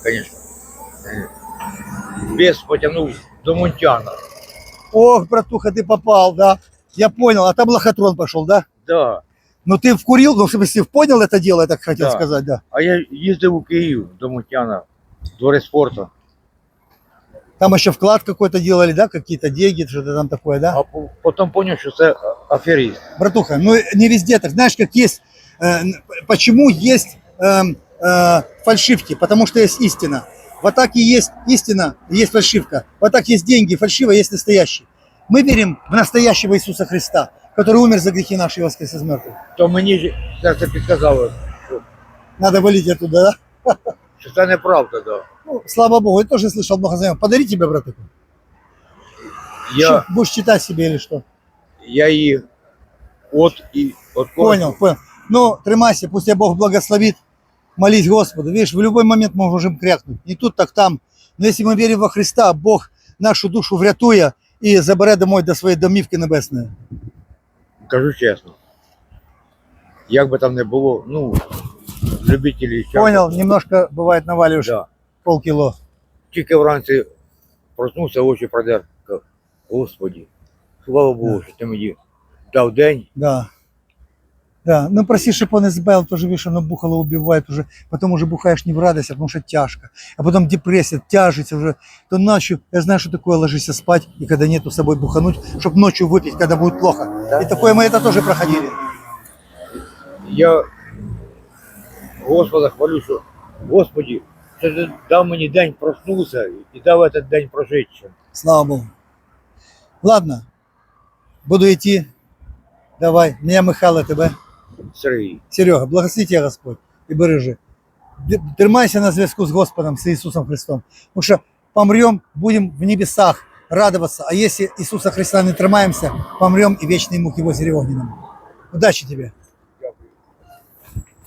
звісно. Бес потягнув до Монтяна. Ох, братуха, ты попал, да? Я понял, а там лохотрон пошел, да? Да. Ну ты вкурил, ну в смысле, понял это дело, я так хотел Да. сказать, да. А я їздив у Київ до Монтяна, двори спорту. Там еще вклад какой-то делали, да, какие-то деньги, что-то там такое, да? А по- потім зрозумів, що це аферіст. Братуха, ну не везде так. Знаешь, как есть, э, н- почему есть эм, э, фальшивки? Потому что есть истина. В атаке есть истина, есть фальшивка. В атаке есть деньги, фальшиво есть настоящий. Мы верим в настоящего Иисуса Христа, который умер за грехи наши и воскрес из мертвых. То мені ж серце підказало, що, Надо валить оттуда, да? що це неправда. Да. Ну, слава Богу, я тоже слышал много знакомых. Подари тебе, братуха. Я, Что, Будешь читать себе или что? я її от і от Понял, понял. Ну, тримайся, пусть тебя Бог благословит. Молись Господу. Видишь, в любой момент мы можем крякнуть. Не тут, так там. Но если мы верим во Христа, Бог нашу душу врятує і забере домой до своєї домівки небесної. Кажу чесно. Як би там не було, ну, любителі часу. Понял, немножко бывает наваливаешь Да. полкило. Тільки вранці проснувся, очі продер. Кажу, Господі, слава Богу, що ти мені дав день. Да. Да, ну проси, чтобы он избавил, тоже видишь, оно бухало убивает уже, потом уже бухаешь не в радость, а потому что тяжко, а потом депрессия, тяжесть уже, то ночью, я знаю, что такое ложишься спать, и когда нету с собой бухануть, чтобы ночью выпить, когда будет плохо. И такое мы это тоже проходили. Я Господа хвалю, що Господі, що ти дав мені день проснувся і дав этот день прожити. ще. Слава Богу. Ладно, буду идти. Давай, меня Михайло, тебе. Сергій. Серега, благослови тебя Господь и бережи. Тримайся на зв'язку с Господом, с Иисусом Христом. Потому что помрем, будем в небесах радоваться. А если Иисуса Христа не тримаемся, помрем и вечной муки в озере огненном. Удачи тебе!